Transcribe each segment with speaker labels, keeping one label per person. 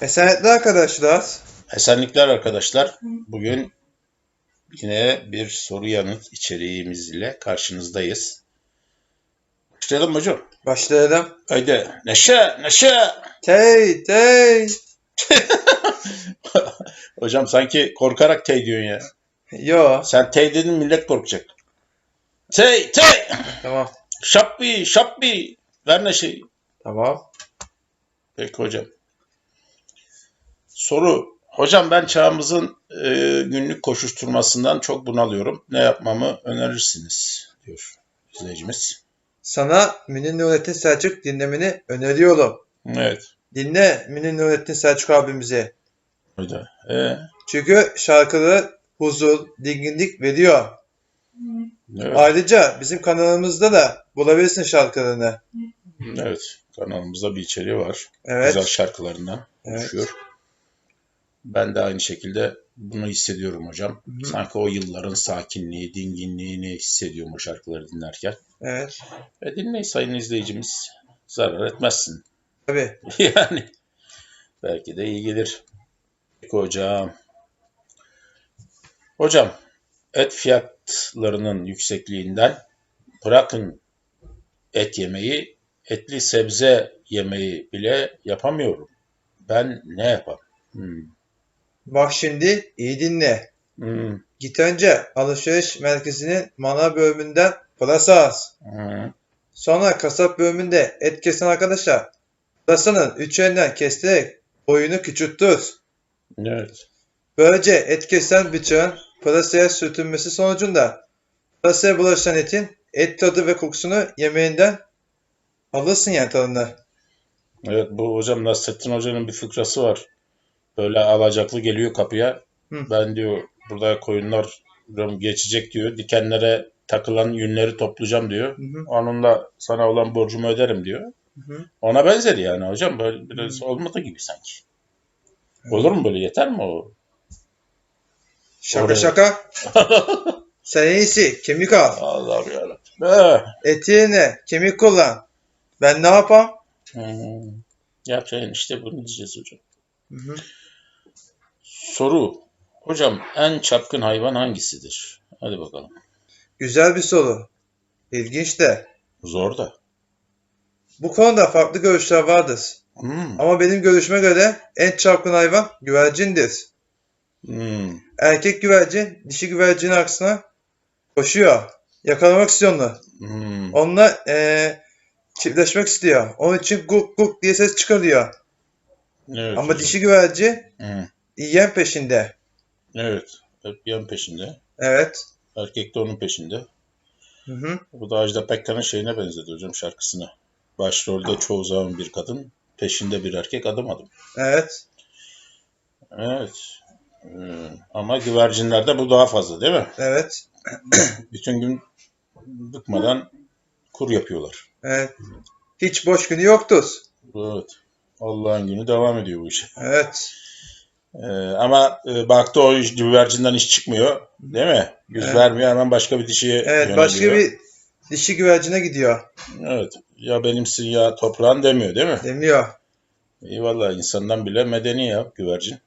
Speaker 1: Esenlikli arkadaşlar.
Speaker 2: Esenlikler arkadaşlar. Bugün yine bir soru yanıt içeriğimiz ile karşınızdayız. Başlayalım mı hocam?
Speaker 1: Başlayalım.
Speaker 2: Haydi. Neşe, neşe.
Speaker 1: Tey tey.
Speaker 2: Hocam sanki korkarak tey diyorsun ya.
Speaker 1: Yo.
Speaker 2: Sen tey dedin millet korkacak. Tey, tey.
Speaker 1: Tamam.
Speaker 2: Şapbi, şapbi. Ver neşeyi.
Speaker 1: Tamam.
Speaker 2: Peki hocam. Soru. Hocam ben çağımızın e, günlük koşuşturmasından çok bunalıyorum. Ne yapmamı önerirsiniz? diyor izleyicimiz.
Speaker 1: Sana Münir Nurettin Selçuk dinlemeni öneriyorum.
Speaker 2: Evet.
Speaker 1: Dinle Münir Nurettin Selçuk abimizi.
Speaker 2: Öyle. E,
Speaker 1: Çünkü şarkıları huzur, dinginlik veriyor.
Speaker 2: evet.
Speaker 1: Ayrıca bizim kanalımızda da bulabilirsin şarkılarını.
Speaker 2: evet. Kanalımızda bir içeriği var.
Speaker 1: Evet.
Speaker 2: Güzel şarkılarından
Speaker 1: Evet.
Speaker 2: oluşuyor. Ben de aynı şekilde bunu hissediyorum hocam.
Speaker 1: Hı.
Speaker 2: Sanki o yılların sakinliği, dinginliğini hissediyorum o şarkıları dinlerken.
Speaker 1: Evet.
Speaker 2: E dinleyin sayın izleyicimiz. Zarar etmezsin.
Speaker 1: Tabii.
Speaker 2: Yani belki de iyi gelir. Peki hocam. Hocam et fiyatlarının yüksekliğinden bırakın et yemeyi, etli sebze yemeyi bile yapamıyorum. Ben ne yapayım? Hmm.
Speaker 1: Bak şimdi iyi dinle.
Speaker 2: Hmm.
Speaker 1: Git önce alışveriş merkezinin manav bölümünden pırasa az.
Speaker 2: Hmm.
Speaker 1: Sonra kasap bölümünde et kesen arkadaşlar pırasanın üç elinden kestirerek boyunu küçültür.
Speaker 2: Evet.
Speaker 1: Böylece et kesen bıçağın pırasaya sürtünmesi sonucunda pırasaya bulaşan etin et tadı ve kokusunu yemeğinden alırsın yani tadını.
Speaker 2: Evet bu hocam Nasrettin Hoca'nın bir fıkrası var. Böyle alacaklı geliyor kapıya.
Speaker 1: Hı.
Speaker 2: Ben diyor burada koyunlar geçecek diyor. Dikenlere takılan yünleri toplayacağım diyor.
Speaker 1: Hı hı,
Speaker 2: Onunla sana olan borcumu öderim diyor.
Speaker 1: hı hı.
Speaker 2: Ona benzedi yani hocam. Böyle biraz olmadı gibi sanki. Olur mu böyle yeter mi o?
Speaker 1: Şaka
Speaker 2: Oraya-
Speaker 1: şaka. Sen en iyisi kemik al.
Speaker 2: Allah'ım yarabbim. Eh.
Speaker 1: Eti yerine kemik kullan. Ben ne yapam?
Speaker 2: Hmm. Yapacağın işte bunu diyeceğiz hocam.
Speaker 1: Hı hı.
Speaker 2: Soru. Hocam en çapkın hayvan hangisidir? Hadi bakalım.
Speaker 1: Güzel bir soru. İlginç de.
Speaker 2: Zor da.
Speaker 1: Bu konuda farklı görüşler vardır.
Speaker 2: Hmm.
Speaker 1: Ama benim görüşme göre en çapkın hayvan güvercindir.
Speaker 2: Hmm.
Speaker 1: Erkek güvercin dişi güvercinin aksine koşuyor. Yakalamak istiyor onu.
Speaker 2: Hmm.
Speaker 1: Onunla eee, çiftleşmek istiyor. Onun için guk guk diye ses çıkarıyor.
Speaker 2: Evet,
Speaker 1: Ama
Speaker 2: hocam.
Speaker 1: dişi güvercin
Speaker 2: Hı.
Speaker 1: Yiyen peşinde.
Speaker 2: Evet. Hep yan peşinde.
Speaker 1: Evet.
Speaker 2: Erkek de onun peşinde.
Speaker 1: Hı hı.
Speaker 2: Bu da Ajda Pekkan'ın şeyine benzedi hocam şarkısına. Başrolde çoğu zaman bir kadın, peşinde bir erkek adım adım.
Speaker 1: Evet.
Speaker 2: Evet. Ee, ama güvercinlerde bu daha fazla değil mi?
Speaker 1: Evet.
Speaker 2: Bütün gün bıkmadan kur yapıyorlar.
Speaker 1: Evet. Hiç boş günü yoktur.
Speaker 2: Evet. Allah'ın günü devam ediyor bu işe.
Speaker 1: Evet.
Speaker 2: Ee, ama e, baktı o iş- güvercinden iş çıkmıyor. Değil mi? Yüz
Speaker 1: Evet.
Speaker 2: vermiyor hemen başka bir dişiye
Speaker 1: Evet.
Speaker 2: yöneliyor.
Speaker 1: Başka bir dişi güvercine gidiyor.
Speaker 2: Evet. Ya benimsin ya toprağın demiyor değil mi?
Speaker 1: Demiyor.
Speaker 2: İyi valla insandan bile medeni ya güvercin.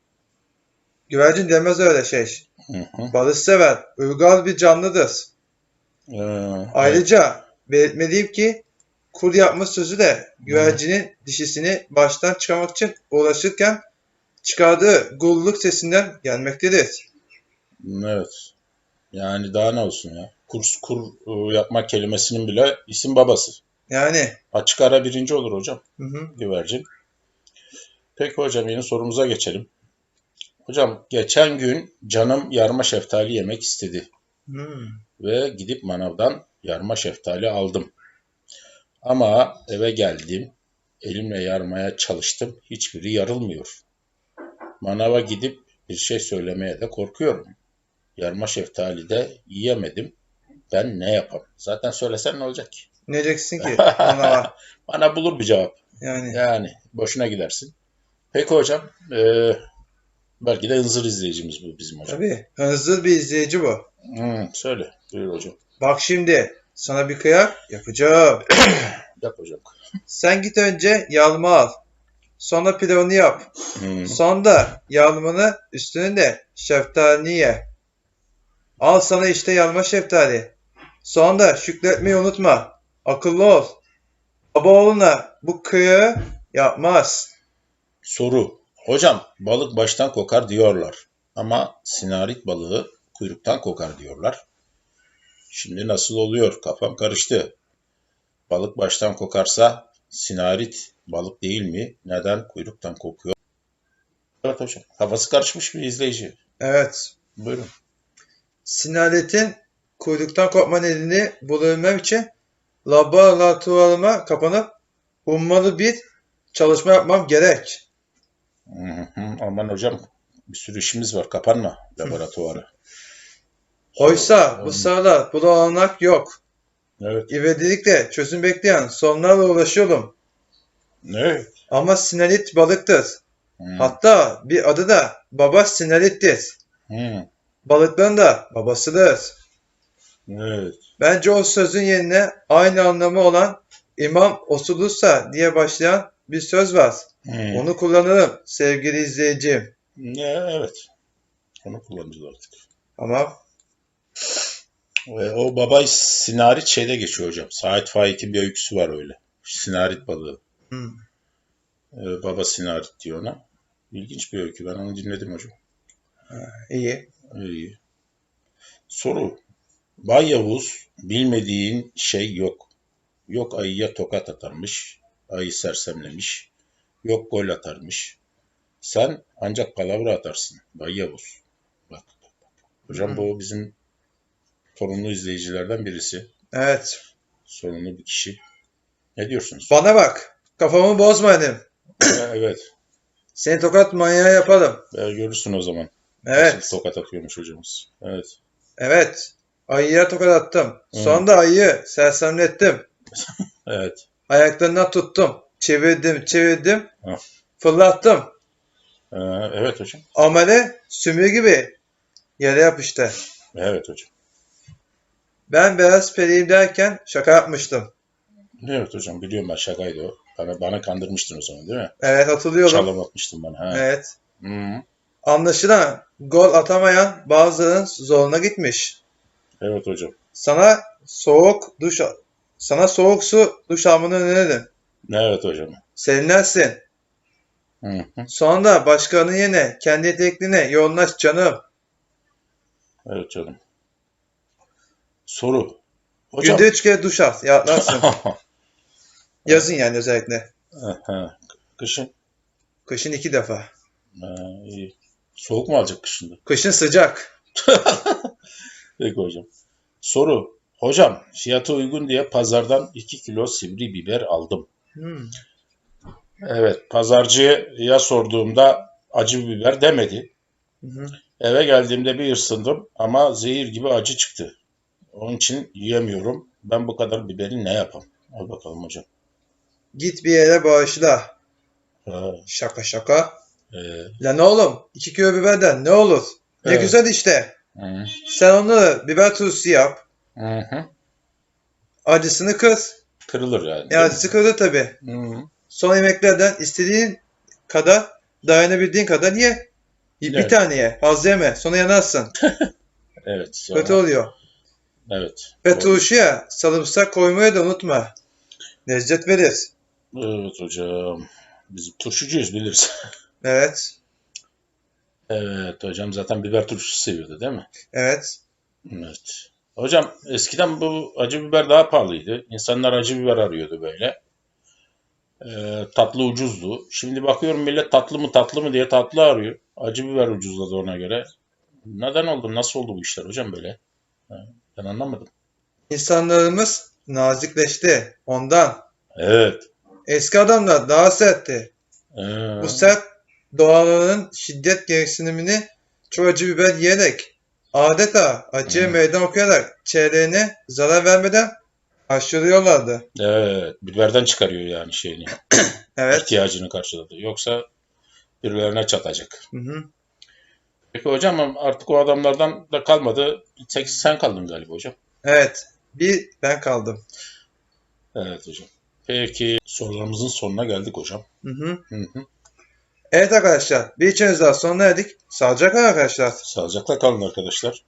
Speaker 1: Güvercin demez öyle şey.
Speaker 2: Hı hı.
Speaker 1: Barış sever. Uygar bir canlıdır.
Speaker 2: Ee,
Speaker 1: Ayrıca belirtmeliyim ki kur yapma sözü de güvercinin dişisini baştan çıkarmak için uğraşırken çıkardığı gulluk sesinden gelmektedir.
Speaker 2: Evet. Yani daha ne olsun ya. Kurs kur e, yapmak kelimesinin bile isim babası.
Speaker 1: Yani
Speaker 2: Açık ara birinci olur hocam
Speaker 1: hı hı,
Speaker 2: güvercin. Peki hocam yeni sorumuza geçelim. Hocam geçen gün canım yarma şeftali yemek istedi.
Speaker 1: hmm,
Speaker 2: ve gidip manavdan yarma şeftali aldım. Ama eve geldim, elimle yarmaya çalıştım, hiçbiri yarılmıyor. Manava gidip bir şey söylemeye de korkuyorum. Yarma şeftali de yiyemedim. Ben ne yapayım? Zaten söylesen ne olacak ki?
Speaker 1: ne diyeceksin ki ona var.
Speaker 2: Bana bulur bir cevap.
Speaker 1: Yani
Speaker 2: Yani boşuna gidersin. Peki hocam, eee, belki de hınzır izleyicimiz bu bizim hocam.
Speaker 1: tabii hızlı bir izleyici bu.
Speaker 2: Hmm, söyle, buyur hocam.
Speaker 1: Bak şimdi sana bir kıyak yapacağım.
Speaker 2: Yap hocam.
Speaker 1: Sen git önce yalma al. Sonra pilavını yap.
Speaker 2: Hı.
Speaker 1: Sonra da yarmanı üstüne de şeftalini ye. Al sana işte yarma şeftali. Sonra şükretmeyi unutma. Akıllı ol. Baba oğluna bu kıyı yapmaz.
Speaker 2: Soru. Hocam balık baştan kokar diyorlar. Ama sinarit balığı kuyruktan kokar diyorlar. Şimdi nasıl oluyor? Kafam karıştı. Balık baştan kokarsa sinarit balık değil mi? Neden kuyruktan kokuyor? Evet hocam. Kafası karışmış bir izleyici.
Speaker 1: Evet.
Speaker 2: Buyurun.
Speaker 1: Sinaletin kuyruktan kopma nedeni bulabilmem için laboratuvarıma kapanıp ummalı bir çalışma yapmam gerek.
Speaker 2: Hı hı. Aman hocam bir sürü işimiz var. Kapanma laboratuvarı.
Speaker 1: Oysa bu sırada bu olanak yok.
Speaker 2: Evet.
Speaker 1: İvedilikle çözüm bekleyen sorunlarla uğraşıyorum.
Speaker 2: Ne?
Speaker 1: Ama sinalit balıktır.
Speaker 2: Hı.
Speaker 1: Hatta bir adı da baba sinalittir.
Speaker 2: Hı.
Speaker 1: Balıkların da babasıdır.
Speaker 2: Evet.
Speaker 1: Bence o sözün yerine aynı anlamı olan İmam Osulusa diye başlayan bir söz var.
Speaker 2: Hı.
Speaker 1: Onu kullanırım sevgili izleyicim.
Speaker 2: Evet. Onu kullanacağız artık.
Speaker 1: Ama
Speaker 2: O baba sinarit şeyde geçiyor hocam. Saat Faik'in bir öyküsü var öyle. Sinarit balığı.
Speaker 1: hmm,
Speaker 2: Ee, baba sinarit diyor ona. İlginç bir öykü. Ben onu dinledim hocam.
Speaker 1: iyi.
Speaker 2: İyi. Soru. Bay Yavuz bilmediğin şey yok. Yok ayıya tokat atarmış. Ayı sersemlemiş. Yok gol atarmış. Sen ancak palavra atarsın. Bay Yavuz. Bak. bak, bak. Hocam
Speaker 1: Hı.
Speaker 2: bu bizim sorunlu izleyicilerden birisi.
Speaker 1: Evet.
Speaker 2: Sorunlu bir kişi. Ne diyorsunuz?
Speaker 1: Bana bak. Kafamı bozma dedim.
Speaker 2: evet.
Speaker 1: Seni tokat manyağı yaparım.
Speaker 2: Ee, görürsün o zaman.
Speaker 1: Evet.
Speaker 2: Nasıl tokat atıyormuş hocamız. Evet.
Speaker 1: Evet. Ayıya tokat attım.
Speaker 2: Hı.
Speaker 1: Sonra da ayıyı sersemlettim.
Speaker 2: Evet.
Speaker 1: Ayaklarından tuttum. Çevirdim, çevirdim.
Speaker 2: Hı.
Speaker 1: Fırlattım.
Speaker 2: Ee, evet hocam.
Speaker 1: Amele sümüğü gibi yere yapıştı.
Speaker 2: Evet hocam.
Speaker 1: Ben beyaz periyim derken şaka yapmıştım.
Speaker 2: Evet hocam biliyorum ben şakaydı o. Bana, bana kandırmıştın o zaman değil mi?
Speaker 1: Evet hatırlıyorum.
Speaker 2: Çalım atmıştın bana. Ha.
Speaker 1: Evet.
Speaker 2: Hı.
Speaker 1: Anlaşılan gol atamayan bazılarının zoruna gitmiş.
Speaker 2: Evet hocam.
Speaker 1: Sana soğuk duş sana soğuk su duş almanı öneririm.
Speaker 2: Evet hocam.
Speaker 1: Serinlersin.
Speaker 2: Hı hı.
Speaker 1: Sonra da başkalarının yerine kendi yeteneklerine yoğunlaş canım.
Speaker 2: Evet canım. Soru. Hocam.
Speaker 1: Günde üç kere duş al. Yatlarsın. Yazın yani özellikle.
Speaker 2: Kışın.
Speaker 1: Kışın iki defa.
Speaker 2: Ha, iyi. Soğuk mu alacak kışında?
Speaker 1: Kışın sıcak.
Speaker 2: Peki hocam. Soru. Hocam fiyatı uygun diye pazardan 2 kilo sivri biber aldım.
Speaker 1: Hmm.
Speaker 2: Evet pazarcıya sorduğumda acı biber demedi.
Speaker 1: Hı hı.
Speaker 2: Eve geldiğimde bir ısındım ama zehir gibi acı çıktı. Onun için yiyemiyorum. Ben bu kadar biberi ne yapam? Al bakalım hocam.
Speaker 1: Git bir yere bağışla.
Speaker 2: Ha,
Speaker 1: Şaka şaka.
Speaker 2: e,
Speaker 1: Lan oğlum iki kilo biberden ne olur? Ne
Speaker 2: Evet.
Speaker 1: güzel işte.
Speaker 2: hı,
Speaker 1: Sen onu biber turşusu yap.
Speaker 2: hı, hı.
Speaker 1: Acısını kız.
Speaker 2: Kırılır yani.
Speaker 1: E acısı kırılır tabii.
Speaker 2: Hı,
Speaker 1: Son yemeklerden istediğin kadar dayanabildiğin kadar ye. Bir
Speaker 2: Evet.
Speaker 1: tane ye. Fazla yeme. Sonra yanarsın.
Speaker 2: evet. sonra-
Speaker 1: Kötü oluyor.
Speaker 2: Evet.
Speaker 1: Ve turşuya sarımsak koymayı da unutma. Lezzet verir.
Speaker 2: Evet hocam. Biz turşucuyuz biliriz.
Speaker 1: Evet.
Speaker 2: Evet hocam zaten biber turşusu seviyordu değil mi?
Speaker 1: Evet.
Speaker 2: Evet. Hocam eskiden bu acı biber daha pahalıydı. İnsanlar acı biber arıyordu böyle. Ee, tatlı ucuzdu. Şimdi bakıyorum millet tatlı mı tatlı mı diye tatlı arıyor. Acı biber ucuzladı ona göre. Neden oldu? Nasıl oldu bu işler hocam böyle? Ha, Ben anlamadım.
Speaker 1: İnsanlarımız nazikleşti. Ondan.
Speaker 2: Evet.
Speaker 1: Eski adamlar daha sertti.
Speaker 2: Ee,
Speaker 1: Bu sert doğaların şiddet gereksinimini çok acı biber yiyerek adeta acıya
Speaker 2: Hı.
Speaker 1: meydan okuyarak çevrelerine zarar vermeden aşırıyorlardı.
Speaker 2: evet. Biberden çıkarıyor yani şeyini.
Speaker 1: Evet.
Speaker 2: ihtiyacını karşıladı. Yoksa birilerine çatacak.
Speaker 1: Hı hı.
Speaker 2: Peki hocam artık o adamlardan da kalmadı. Tek sen kaldın galiba hocam.
Speaker 1: Evet. Bir ben kaldım.
Speaker 2: Evet hocam. Peki sorularımızın sonuna geldik hocam.
Speaker 1: Hı hı.
Speaker 2: Hı hı.
Speaker 1: Evet arkadaşlar bir içeriz daha sonuna erdik. Sağlıcakla arkadaşlar.
Speaker 2: Sağlıcakla kalın arkadaşlar.